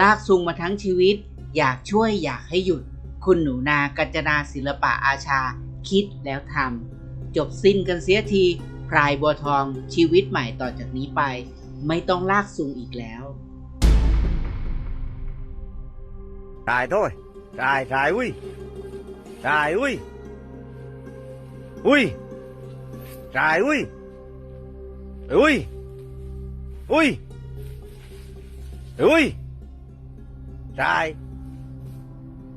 ลากซุงมาทั้งชีวิต อยากช่วยอยากให้หยุด คุณหนูนากัญจนาศิลปะอาชา คิดแล้วทำจบสิ้นกันเสียทีพรายบัวทองชีวิตใหม่ต่อจากนี้ไป ไม่ต้องลากซุงอีกแล้ว Xài thôi Xài xài ui Xài ui Ui Xài ui Ui Ui Ui Xài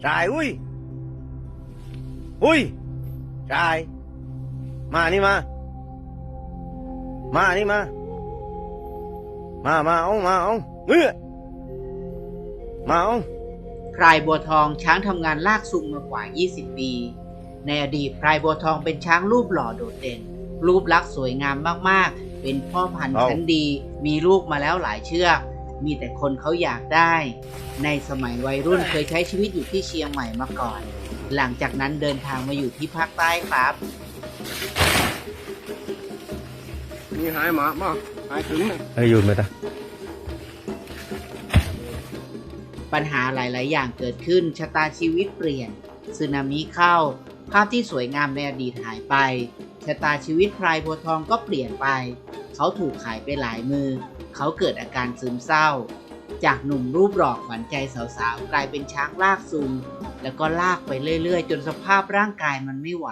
Xài ui Ui Xài Mà đi mà Mà đi mà Mà mà ông mà ông Ui Mà ông พรายบัวทองช้างทำงานลากซุงมากว่า 20 ปี ในอดีตพรายบัวทองเป็นช้างรูปหล่อโดดเด่น รูปลักษณ์สวยงามมากๆ เป็นพ่อพันธุ์เอาชั้นดี มีลูกมาแล้วหลายเชือก มีแต่คนเขาอยากได้ ในสมัยวัยรุ่นเคยใช้ชีวิตอยู่ที่เชียงใหม่มาก่อน หลังจากนั้นเดินทางมาอยู่ที่ภาคใต้ครับมีหายหมามาหายถึงนะ Ê dùn mày ta ปัญหาหลาย ๆ อย่างเกิดขึ้นชะตาชีวิตเปลี่ยนสึนามิเข้า ภาพที่สวยงามในอดีตหายไปชะตาชีวิตพรายบัวทองก็เปลี่ยนไป เขาถูกขายไปหลายมือ เขาเกิดอาการซึมเศร้า จากหนุ่มรูปหล่อขวัญใจสาวๆ กลายเป็นช้างลากซุง แล้วก็ลากไปเรื่อยๆ จนสภาพร่างกายมันไม่ไหว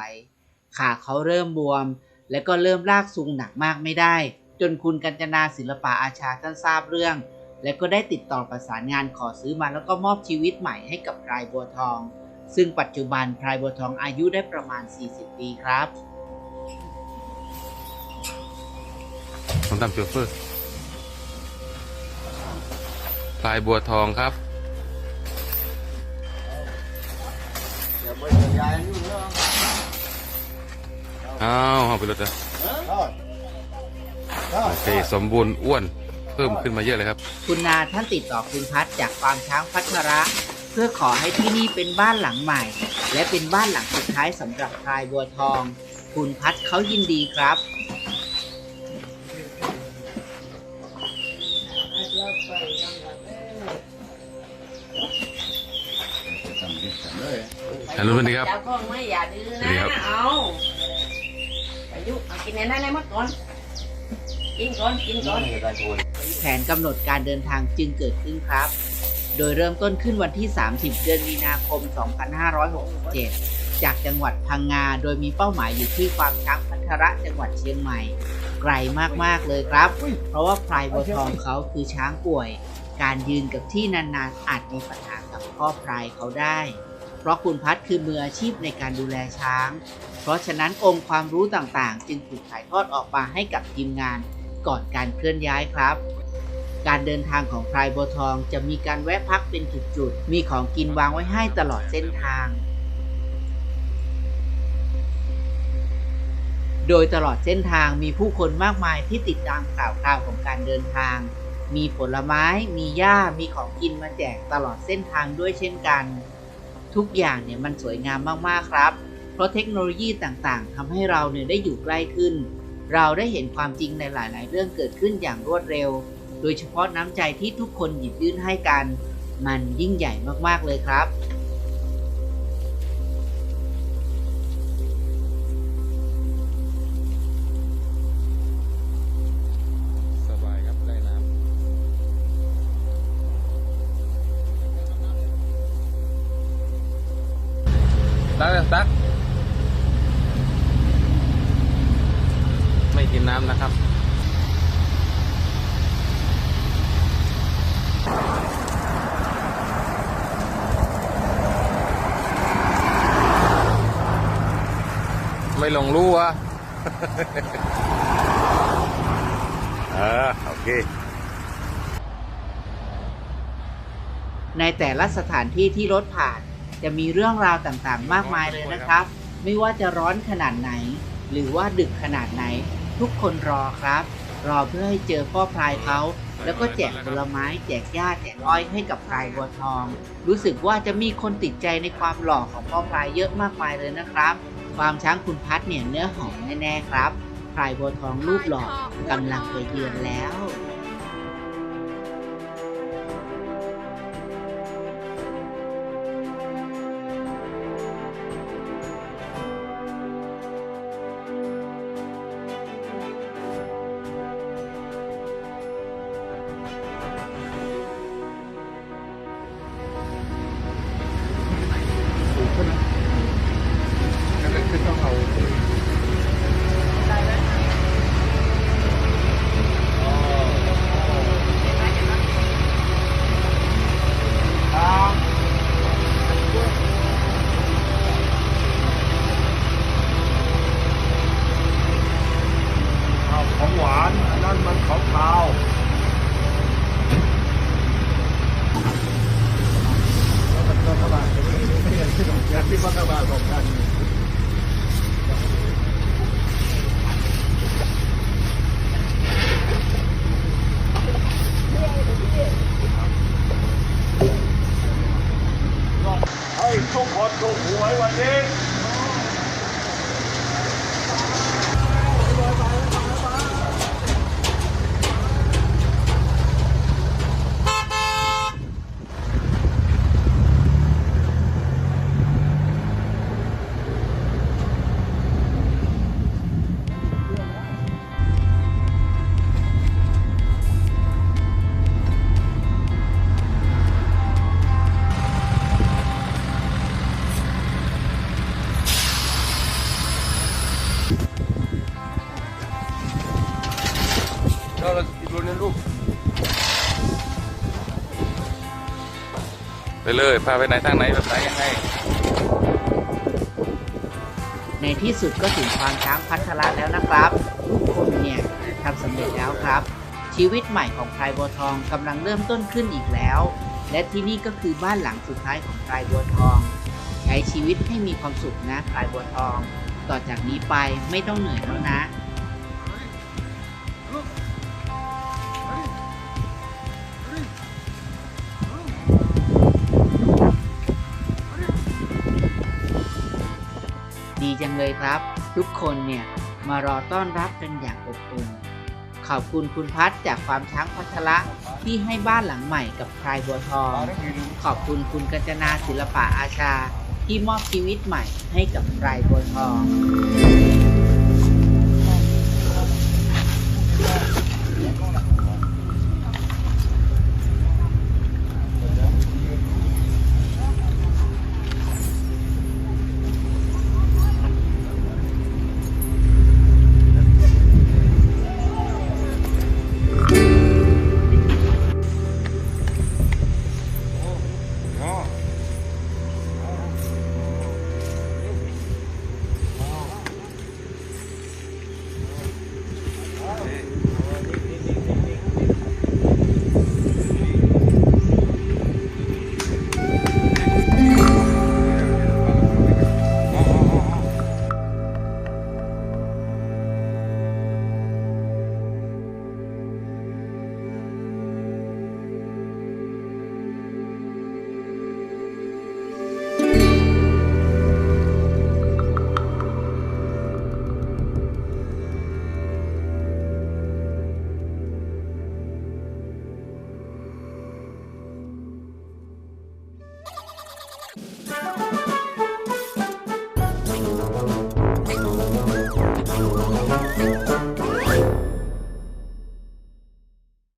ขาเขาเริ่มบวม แล้วก็เริ่มลากซุงหนักมากไม่ได้ จนคุณกัญจนาศิลปะอาชาท่านทราบเรื่อง และก็ได้ติดต่อประสานงานขอซื้อมาแล้วก็มอบชีวิตใหม่ให้กับพรายบัวทอง ซึ่งปัจจุบันพรายบัวทองอายุได้ประมาณ 40 ปีครับผมตามโชเฟอร์ พลายบัวทองครับอ้าวเอาไปรถเลยโอเคสมบูรณ์อ้วนเพิ่มขึ้นมาเยอะเลยครับ คุณนาท่านติดต่อคุณพัฒจากฟาร์มช้างพัชระ เพื่อขอให้ที่นี่เป็นบ้านหลังใหม่ และเป็นบ้านหลังสุดท้ายสำหรับพรายบัวทอง คุณพัฒเขายินดีครับ ฮัลโหลสวัสดีครับ เจ้าของไม่อย่าดื้อสวัสดีนะครับเอาไปยุเอากินในนั้นในมดก่อนกินก่อนกินก่อน แผนกำหนดการเดินทางจึงเกิดขึ้นครับ โดยเริ่มต้นขึ้นวันที่ 30 เดือนมีนาคม 2567 จากจังหวัดพังงา โดยมีเป้าหมายอยู่ที่ฟาร์มช้างพัทระจังหวัดเชียงใหม่ ไกลมากๆเลยครับ เพราะว่าพลายบัวทองเขาคือช้างป่วย การยืนกับที่นานๆอาจมีปัญหากับพ่อพลายเขาได้เพ ราะคุณพัดคือมืออาชีพในการดูแลช้าง เพราะฉะนั้นองค์ความรู้ต่างๆ จึงถูกถ่ายทอดออกมาให้กับทีมงานก่อนการเคลื่อนย้ายครับ การเดินทางของพลายบัวทองจะมีการแวะพักเป็นจุดๆ มีของกินวางไว้ให้ตลอดเส้นทาง โดยตลอดเส้นทางมีผู้คนมากมายที่ติดตามข่าวคราวของการเดินทาง มีผลไม้ มีหญ้า มีของกินมาแจกตลอดเส้นทางด้วยเช่นกัน ทุกอย่างเนี่ยมันสวยงามมากๆครับ เพราะเทคโนโลยีต่างๆทำให้เราเนี่ยได้อยู่ใกล้ขึ้น เราได้เห็นความจริงในหลาย ๆ เรื่องเกิดขึ้นอย่างรวดเร็ว โดยเฉพาะน้ำใจที่ทุกคนหยิบยื่นให้กัน มันยิ่งใหญ่มากๆเลยครับ ตักเลยตัก ไม่กินน้ำนะครับไม่ลงรู้วะ Ờ ok ในแต่ละสถานที่ที่รถผ่าน จะมีเรื่องราวต่างๆ มากมายเลยนะครับ ไม่ว่าจะร้อนขนาดไหน หรือว่าดึกขนาดไหน ทุกคนรอครับ รอเพื่อให้เจอพ่อพลายเขาแล้วก็แจกผลไม้ แจกหญ้าแจกอ้อยให้กับพลายบัวทอง รู้สึกว่าจะมีคนติดใจในความหล่อของพ่อพลายเยอะมากมายเลยนะครับ ความช้างคุณพัดเนี่ยเนื้อหอมแน่ๆครับพลายบัวทองรูปหล่อกำลังไปเยือนแล้ว di Pagkabago. Maraming เราเราอีกรุ่นนึงลูกไปเลยพาไปไหนทางไหนแบบไหนยังไงในที่สุดก็ถึงควางช้างพัทละแล้วนะครับทุกคนเนี่ยทำสำเร็จแล้วครับ ชีวิตใหม่ของพลายบัวทองกำลังเริ่มต้นขึ้นอีกแล้ว และที่นี่ก็คือบ้านหลังสุดท้ายของพลายบัวทอง ใช้ชีวิตให้มีความสุขนะพลายบัวทอง ต่อจากนี้ไปไม่ต้องเหนื่อยแล้วนะ จังเลยครับ ทุกคนเนี่ยมารอต้อนรับกันอย่างอบอุ่น ขอบคุณคุณพัฒจากความช้างพัทละที่ให้บ้านหลังใหม่กับพรายบัวทอง ขอบคุณคุณกัญจนาศิลปะอาชา ที่มอบชีวิตใหม่ให้กับพรายบัวทอง